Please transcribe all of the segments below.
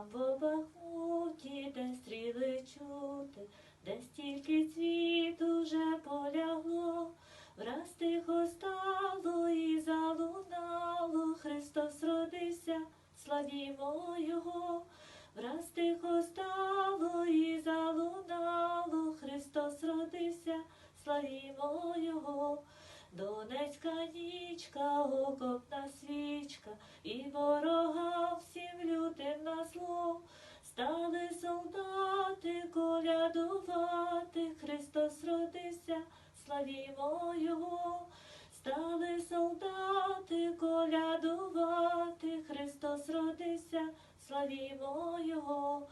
Там по Бахмуті, де стріли чути, де стільки цвіту вже полягло, враз тихо стало і залунало, Христос родився, славімо Його, враз тихо стало і залунало, Христос родився, славімо Його. Донецька нічка, окопна свічка, і ворога славімо Його. Стали солдати колядувати, Христос родився, славімо Його.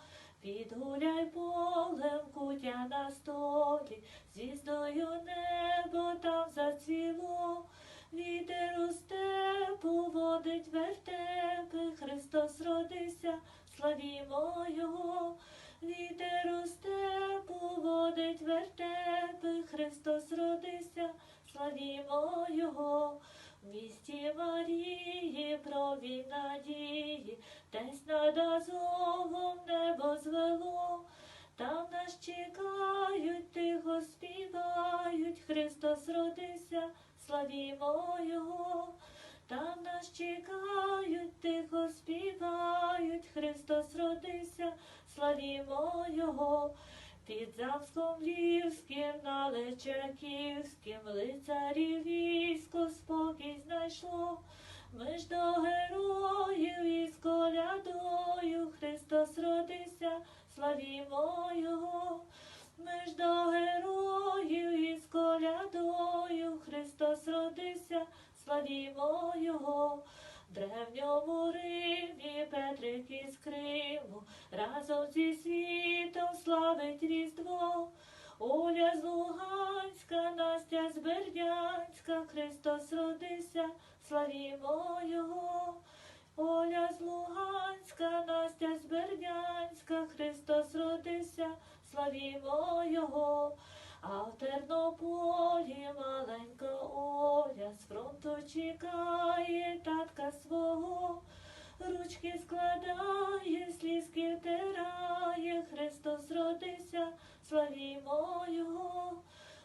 Підгуляй полем кутя на столі, звіздою небо там зацвіло, вітер у степу водить вертепи, Христос родився, славімо Його, вітер у степу водить славімо Його. В місті Марії провів надії, десь над Азовом небо звело, там нас чекають, тихо співають, Христос родився, славімо Його. Там нас чекають, тихо співають, Христос родився, славімо Його. Під Замском Львівським, на Личаківським, лицарів військо спокій знайшло. Ми ж до героїв із колядою Христос родився, славімо Його. Ми ж до героїв із колядою Христос родився, славімо Його. В древньому Римі Петрик із Криму разом зі Бердянська, Христос родився, славімо Його. Оля з Луганська, Настя з Бердянська, Христос родився, славімо Його. А в Тернополі маленька Оля з фронту чекає татка свого. Ручки складає, слізки втирає, Христос родився, славімо Його.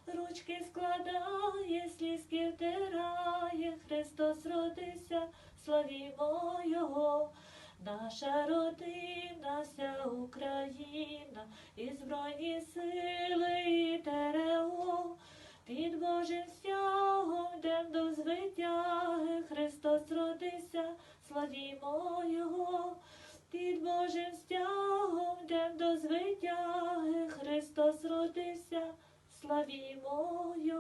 Ручки складає, слізки втирає, Христос родився, славімо Його. Наша родина, вся Україна, і Збройні сили, і ТРО. Під Божим стягом йдем до звитяги, Христос родився, славімо Його. Під Божим стягом йдем до звитяги, Христос родився, славімо Його.